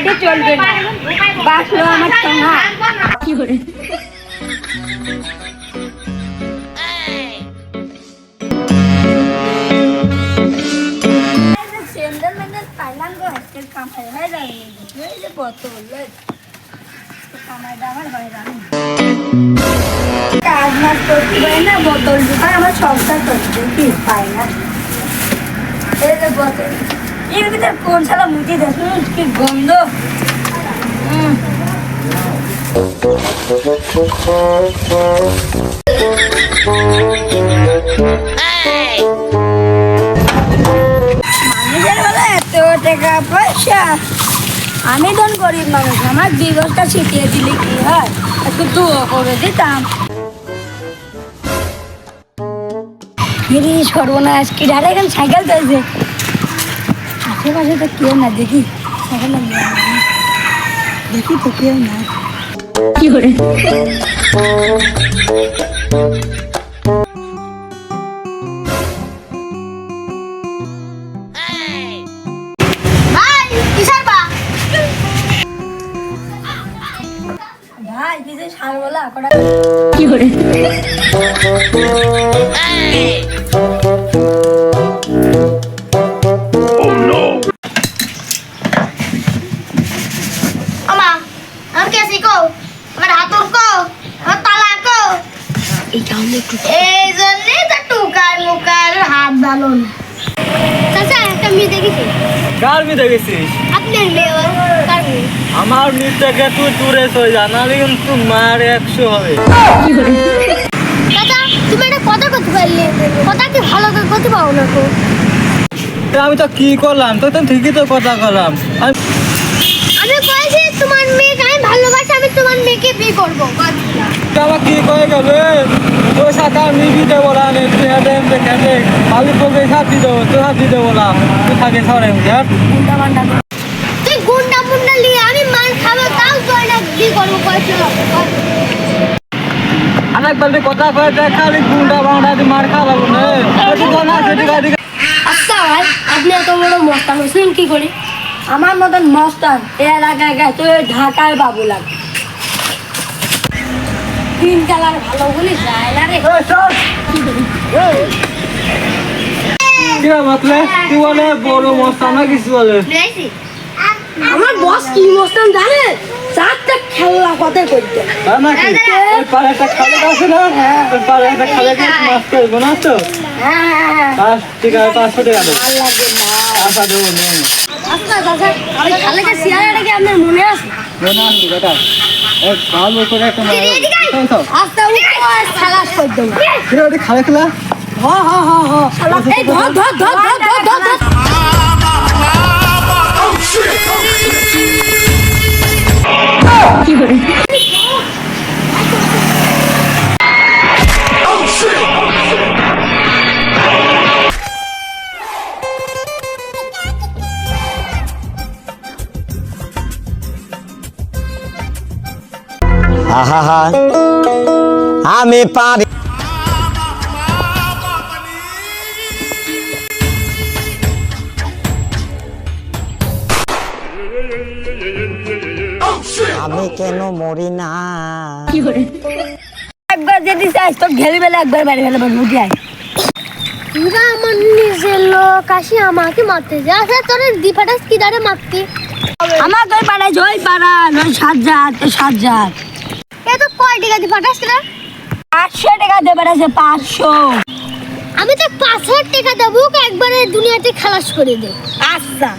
এটা চলবে না। বাসলো আমার সঙ্গে কি করে বোতল কামাইটা আমার যাবে কাজ মাস করতে পারি না বোতল দোকান আমার সংসার করতে কি পাই না এই যে বোতল। পয়সা। আমি ধন গরিব মানুষ, আমার বস্তা ছিটিয়ে দিলে কি হয়? একটু দুও করে দিতাম। সর্বনাশ, কি ধারে এখন সাইকেল চলছে আশেপাশে তো কেউ না দেখি। লাগিয়ে দেখি তো কেউ না। কি করে? ভাই কি করে? এই জন্যই তো টুকার মুকার হাত ভালো না। চাচা একটা মেয়ে দেখেছি কার মেয়ে দেখেছিস? আপনার মেয়ে কার মেয়ে? আমার মেয়ে থেকে তুই দূরে চলে যা নাহলে কিন্তু মার একশো হবে। চাচা তুমি একটা কথা করতে পারলে কথা কি ভালো করে করতে পারো না তো? আমি তো কি করলাম? তো তো ঠিকই তো কথা করলাম আমি কয়েছি তোমার মেয়েকে আমি ভালোবাসি আমি তোমার মেয়েকে বিয়ে করব। আমার কি করে গেবে নেই তুই হেঁটে হেঁটে খেতে আমি তোকে সাথে দেবো তুই সাথে দেবো না। তুই থাকে সরে করে। তুই গুন্ডা মুন্ডা নিয়ে আমি মার খাব তাও তোর না বিয়ে করব কয়েছিল অনেক বালতি কথা কয়ে দেখ খালি গুন্ডা বাংলা দিয়ে মার না। তুই না গাড়ি আচ্ছা ভাই আপনি এত বড় মস্তান হচ্ছেন কি করি? আমার মতন মস্তান এ এলাকায় তো ঢাকায় বাবু লাগে তিন কালার ভালো বলি যায় না রে। তুই বলে? বড় মস্তা না কিছু বলে? আমার বস কি মস্তান জানে? চারটা খেলনা কথা করতে। ওই একটা খালে আছে না? ওই পাড়ে একটা খালে মাছ করব না তো? হ্যাঁ। হ্যাঁ পাঁচ টাকা পাঁচশো টাকা দেবো। আশা দেবো আচ্ছা দাদা ওই খালেকে সিয়ারাটা কি আপনার মনে আছে? মনে ভালো করে একটা আস্তে উঠে খালাস করে দেবো খালে খেলা হ হ হ হ এই ধর ধর ধর ধর ধর ধর আহা আমি পারি। আমি কেন মরি না? একবার যদি চাইছ তো ঘেলি বেলা একবার বাড়ি ফেলে বলব আয়। আমার নিজের লোক আসি আমাকে মারতে যা। সে তোর দিফাটাস কি দাঁড়ে মারতে। আমার তোর পাড়ায় জয় পাড়া নয় সাত জাত তো সাত জাত এ তো কয় টাকা না পাঁচশো টাকা আছে পাঁচশো। আমি তো পাঁচ হাজার টাকা দেবো একবারে দুনিয়াতে খালাস করে দেবো আচ্ছা।